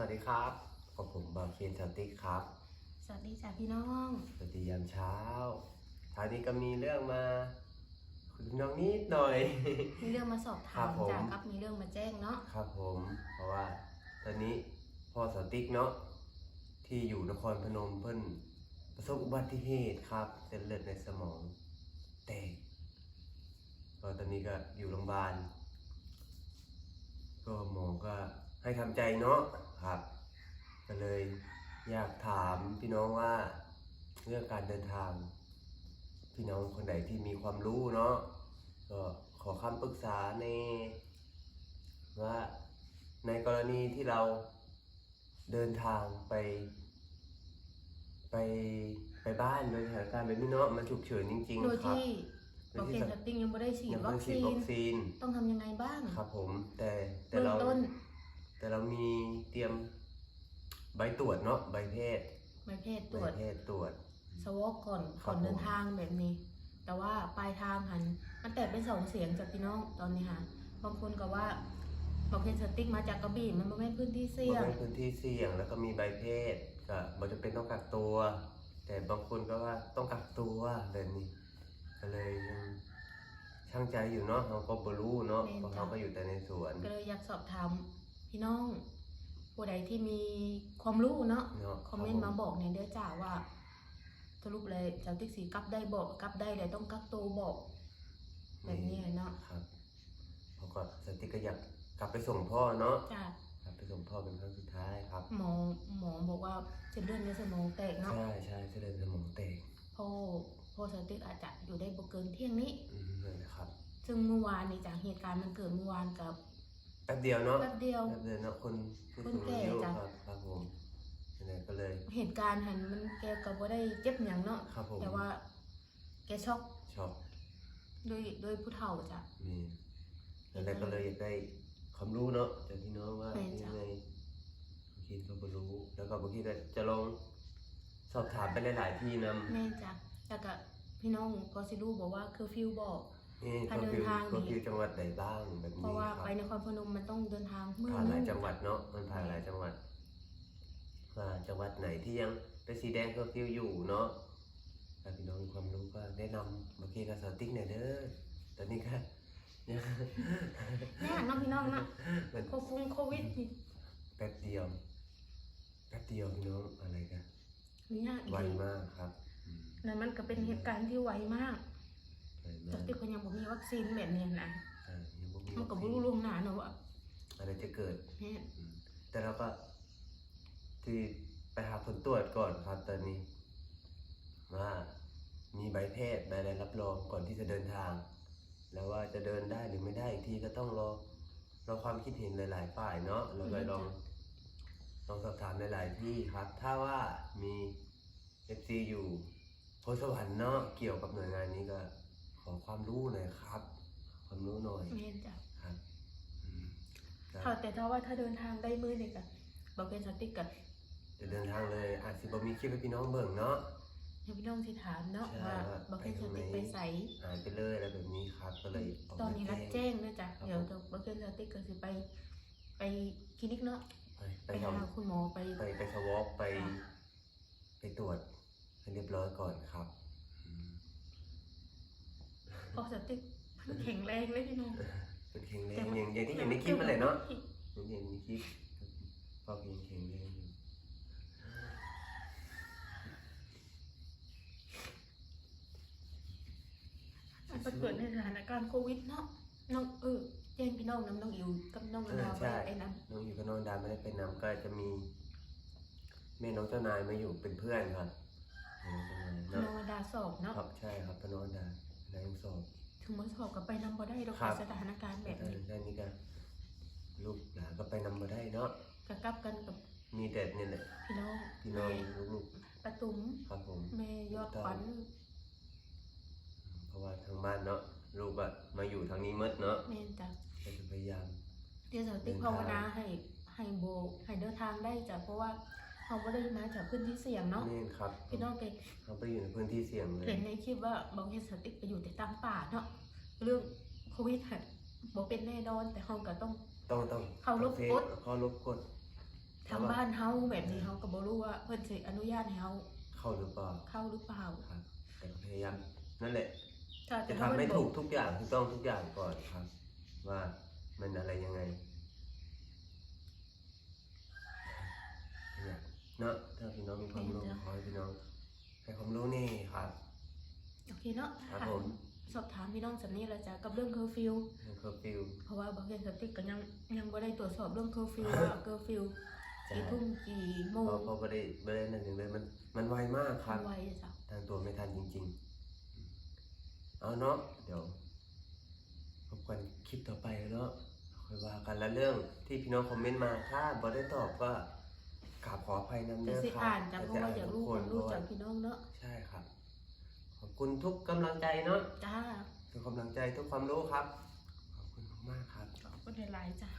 วัสดีครับกับผมบาวเคนสันติครับ สวัสดีจ้ะพี่น้อง สวัสดียามเช้าเช้านี้ก็มีเรื่องมาคุยกับน้องนิดหน่อย มีเรื่องมาสอบครัถาบมผมจ้ะครับมีเรื่องมาแจ้งเนาะครับผม เพราะว่าตอนนี้พ่อสันติกเนาะที่อยู่นครพนมเพิ่นประสบอุบัติเหตุครับเส้นเลือดในสมองแตกก็ตอนนี้ก็อยู่โรงพยาบาลก็หมอก็ให้ทำใจเนาะ ครับ ก็เลยอยากถามพี่น้องว่าเรื่องการเดินทาง พี่น้องคนไหนที่มีความรู้เนาะก็ขอคำปรึกษาใน ว่าในกรณีที่เราเดินทางไป ไปไปบ้านโดยสถานการณ์แบบนี้เนาะมันฉุกเฉินจริง โดยๆ ครับ ที่โดโอยเคที่สติ้งยังไม่ได้ฉีดยังวัไม่คฉีดซีวันคซีน ต้องทำยังไงบ้างครับผมแต่แต่เบื้องเรา ต้น แต่เรามีเตรียมใบตรวจเนาะใบเพศใบเพศตใบรวจเพศตรวจ สวอปก่อนครับก่อนเดินผมทางแบบนี้ แต่ว่าปลายทางหัน มันแตกเป็นสองเสียงจากพี่น้องตอนนี้ค่ะบางคนก็ว่าบอกเพนสติ๊กมาจากกระบี่มันไม่เป็นพื้นที่เสี่ยงเป็นพื้นที่เสี่ยงแล้วก็มีใบเพศก็บ่จะเป็นต้องกักตัว แต่บางคนก็ว่าต้องกักตัวแบบนี้ก็เลยยังช่างใจอยู่เนาะเราก็บ่รู้เนาะเพราะเขาก็อยู่แต่ในสวน ก็เลยอยากสอบถาม พี่น้องผู้ใดที่มีความรู้เนาะเนาะคอมเมนต์มาบอกในอยเด้อจ้าว่าสรุปเลยเจ้าติ๊กสีกลับได้บอกกลับได้แต่ต้องกักตัวบอกแบบนี้เนาะครับเพราะก็สติก็อยากกลับไปส่งพ่อเนาะจ้ากลับไปส่งพ่อเป็นครั้งสุดท้ายครับ หมอหมอบอกว่าเส้นเลือดในสมองแตกเนาะใช่ใช่เส้นเลือดสมองแตกพ่อพ่อสติ๊กอาจจะอยู่ได้บ่เกินเที่ยงนี้อืมนั่นแหละครับ ซึ่งเมื่อวานนี้จากเหตุการณ์มันเกิดเมื่อวานกับ แป๊บเดียวเนาะแป๊บเดียว แป๊บเดียวเนาะคนผู้คนสูงแก่อายุจ้ะครับครับผมนั่นแหละก็เลย เหตุการณ์หันมันแกก็บ่ได้เจ็บหยังเนาะครับผม แต่ว่า แกช็อกชอบโดยโดยผู้เฒ่าจ้ะมีนั่นแหละก็เลยอยากได้ความรู้เนาะจากพี่น้องว่าแม่นจ้ะยังไงบางทีก็บ่รู้ แล้วก็บางทีก็จะลองสอบถามไปหลายๆที่นำ แม่จ้ะแล้วก็พี่น้องก็สิรู้บอกว่าเคอร์ฟิวบอก นี่ถ้าก็เดินคือทางก็นี่คือจังหวัดไหนบ้างแบบเพนี้ราะว่าครับไปนครพนมมันต้องเดินทางเมื่อผ่านหลายนึงจังหวัดเนาะมันผ่านหลายจังหวัดว่าจังหวัดไหนที่ยังเป็นสีแดงเคอร์ฟิวอยู่เนาะถ้าพี่น้องมีความรู้ก็แนะนำบางทีก็สอนติ๊กหน่อยเด้อตอนนี้ก็ยังแน่น้องพี่น้องเนาะมัน โควิดโควิดนี่แป๊บเดียว แป๊บเดียวพี่น้องอะไรกันนี่ยากอีกไวมากครับอืมนั่นมันก็เป็นเหตุการณ์ที่ไวมาก ไวมาจากกที่คนยังบ่มีวัคซีนแบบนี้นะอ่ายังบ่มีมันก็บ่รู้ล่วงหน้าเนาะว่าอะไรจะเกิด แม่อืมแต่เราก็ที่ไปหาผลตรวจก่อนครับตอนนี้ว่ามีใบแพทย์ใบอะไรรับรองก่อนที่จะเดินทาง แล้วว่าจะเดินได้หรือไม่ได้อีกทีก็ต้องรอรอความคิดเห็นหลาย ๆ ฝ่ายเนาะเราก็ลองลองสอบถามหลาย ๆ ที่ครับ ถ้าว่ามีเอฟซีอยู่โพธิ์สวรรค์เนาะเกี่ยวกับหน่วยงานนี้ก็ ขอความรู้หน่อยครับ ความรู้หน่อยแม่จ้ะครับอืมก็ค่ะแต่ถ้าว่าถ้าเดินทางได้มื้อนี่ก็บ่เป็นสติ๊กก็จะเดินทางเลยอาจสิบ่มีคลิปให้พี่น้องเบิ่งเนาะให้พี่น้องสิถามเนาะใช่ว่าว่าบ่เป็นสติ๊กไปไปทางไหนไสหายไปเลยอะไรแบบนี้ครับ ก็เลยกตอนมานี้รับแจ้งแจ้งนะจ๊ะครับเดี๋ยวจะบ่เป็นสติ๊กก็สิไป ไปคลินิกเนาะไปไปไปทหาคุณหมอไปำไปไปสวอปไปค่ะไปตรวจให้เรียบร้อยก่อนครับอืม พอสติ๊กมันแข็งแรงเลยพี่น้องเป็นแข็งแรแต่งมันอย่างอย่างที่เห็นในคลิปมาเลยเนาะอย่างที่เห็นในคลิปพ่อเพียงแข็งแรงอยู่มันเกิดในสถานการณ์โควิดเนาะน้องเออแจ้งพี่น้องน้ำน้องอิวกับน้องเอนาอดาวไปใช่ไอ้น้น้องอยู่กับน้องดาไม่ได้ไปนำก็จะมีแม่น้องเจ้านายมาอยู่เป็นเพื่อนครับแม่น้องเจ้านายเนาะำน้องนาดาสอบเนาะครับใช่ครับพน้องดา ได้ยังสอบถึงมันสอบกับไปนำบ่ได้ดอกครับ สถานการณ์แบบแต่นี้ด้านนี้ก็ลูกหลานก็ไปนำมาได้เนาะก็กลับกันกับมีแต่เนี่ยแหละพี่น้องพี่น้องแม่ลูกประตุมๆครับผม แม่ยอดขวัญเพราะว่าทางบ้านเนาะลูกอะมาอยู่ทางนี้หมดเนาะแม่นจ้ะก็จะพยายาม เดี๋ยวสติ๊กภาวนาให้ให้โบให้เดินทางได้จ้ะเพราะว่า เขาบ่ได้มาจากพื้นที่เสี่ยงเนาะนี่ครับพี่น้องไปเขาไปอยู่ในพื้นที่เสี่ยงเลยเห็นในคลิปว่าบางทีสติ๊กไปอยู่แต่ตามป่าเนาะเรื่องโควิดอะบ่เป็นแน่นอนแต่เขาก็ต้องต้องต้องเคารพกฎเคารพกฎถ้าางบ้านเฮาแบบนี้เฮาก็บ่รู้ว่าเพิ่นสิอนุญาตให้เฮาเข้าหรือเปล่าเข้าหรือเปล่าครับแต่ก็พยายามนั่นแหละถ้าจะถ้าทำให้เพิ่นถูบ่กทุกอย่างถูกต้องทุกอย่างก่อนครับ ว่ามันอะไรยังไง เนี่ยเนาะถ้าพี่น้องมีความรู้ขอให้พี่น้องให้ความรู้นี่ครับโอเคเนาะครับผมสอบถามพี่น้องสันนี้แล้วจ้ะกับเรื่องเคอร์ฟิวเคอร์ฟิวเพราะว่าบางเรียนสติกก็ยังยังบ่ได้ตรวจสอบเรื่องเคอร์ฟิวว่าเคอร์ฟิวใช่กี่ทุ่มกี่โมเพงราะเพราะไม่ได้ไม่ได้นั่นอย่างเลยมันมันไวมากครับไวจ้ะทางตัวไม่ทันจริง ๆ เอาเนาะเดี๋ยวพบกันคลิปต่อไปเนาะค่อยว่ากันแล้วเรื่องที่พี่น้องคอมเมนต์มาถ้าบ่ได้ตอบก็ กราบขออภัยนำจะเด้อสิครับอ่านจ้ะเพราะว่าอยากรู้ทุความรู้เพะจากพี่น้องเนาะใช่ครับ ขอบคุณทุกกำลังใจเนาะจ้าทุกกำลังใจทุกความรู้ครับ ขอบคุณมากๆครับ ขอบคุณหลายๆจ้ะ